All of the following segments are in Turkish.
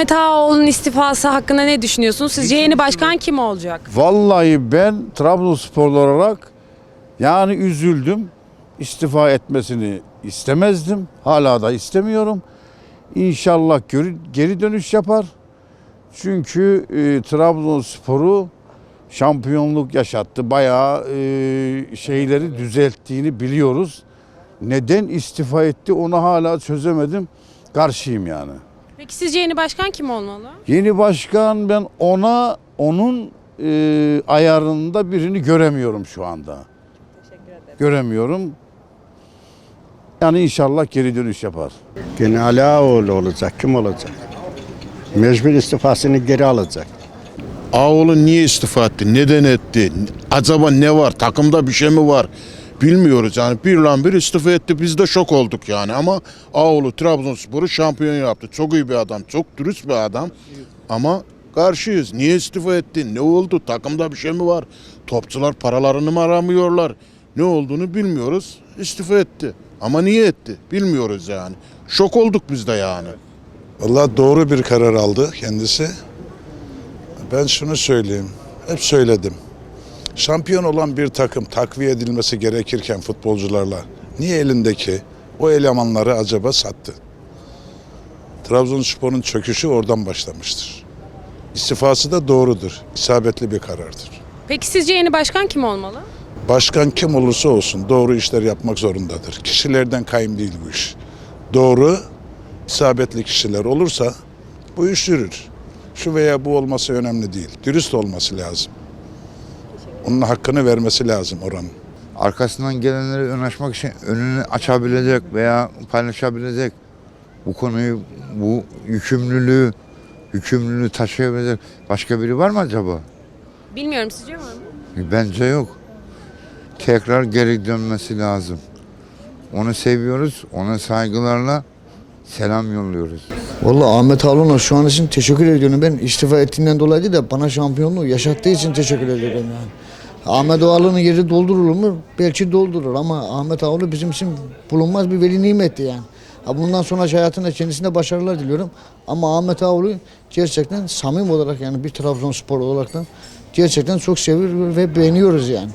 Ahmet Ağaoğlu'nun istifası hakkında ne düşünüyorsunuz? Sizce yeni başkan kim olacak? Vallahi ben Trabzonsporlu olarak yani üzüldüm. İstifa etmesini istemezdim. Hala da istemiyorum. İnşallah geri, geri dönüş yapar. Çünkü e, Trabzonspor'u şampiyonluk yaşattı. Bayağı e, şeyleri düzelttiğini biliyoruz. Neden istifa etti onu hala çözemedim. Karşıyım yani. Peki sizce yeni başkan kim olmalı? Yeni başkan ben ona onun e, ayarında birini göremiyorum şu anda. Göremiyorum. Yani inşallah geri dönüş yapar. Gene Ali Ağaoğlu olacak. Kim olacak? Mecbur istifasını geri alacak. Ağoğlu niye istifa etti? Neden etti? Acaba ne var? Takımda bir şey mi var? Bilmiyoruz yani bir lan bir istifa etti biz de şok olduk yani ama Ağoğlu Trabzonspor'u şampiyon yaptı. Çok iyi bir adam, çok dürüst bir adam ama karşıyız. Niye istifa etti? Ne oldu? Takımda bir şey mi var? Topçular paralarını mı aramıyorlar? Ne olduğunu bilmiyoruz. İstifa etti. Ama niye etti? Bilmiyoruz yani. Şok olduk biz de yani. Vallahi doğru bir karar aldı kendisi. Ben şunu söyleyeyim, hep söyledim. Şampiyon olan bir takım takviye edilmesi gerekirken futbolcularla niye elindeki o elemanları acaba sattı? Trabzonspor'un çöküşü oradan başlamıştır. İstifası da doğrudur, isabetli bir karardır. Peki sizce yeni başkan kim olmalı? Başkan kim olursa olsun doğru işler yapmak zorundadır. Kişilerden kayım değil bu iş. Doğru, isabetli kişiler olursa bu iş yürür. Şu veya bu olması önemli değil. Dürüst olması lazım. Onun hakkını vermesi lazım oranın. arkasından gelenleri ön açmak için önünü açabilecek veya paylaşabilecek bu konuyu, bu yükümlülüğü, yükümlülüğü taşıyabilecek başka biri var mı acaba? Bilmiyorum sizce var mı? Bence yok. Tekrar geri dönmesi lazım. Onu seviyoruz, ona saygılarla selam yolluyoruz. Vallahi Ahmet Ağaoğlu'na şu an için teşekkür ediyorum. Ben istifa ettiğinden dolayı değil de bana şampiyonluğu yaşattığı için teşekkür ediyorum yani. Ahmet Ağaoğlu'nun yeri doldurulur mu? Belki doldurur ama Ahmet Ağaoğlu bizim için bulunmaz bir veli nimetti yani. Bundan sonra hayatında kendisine başarılar diliyorum. Ama Ahmet Ağaoğlu gerçekten samim olarak yani bir Trabzonspor olaraktan gerçekten çok seviyor ve beğeniyoruz yani.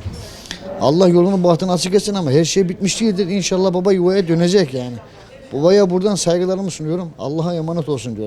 Allah yolunu bahtını açık etsin ama her şey bitmiş değildir. İnşallah baba yuvaya dönecek yani. Babaya buradan saygılarımı sunuyorum. Allah'a emanet olsun diyorum.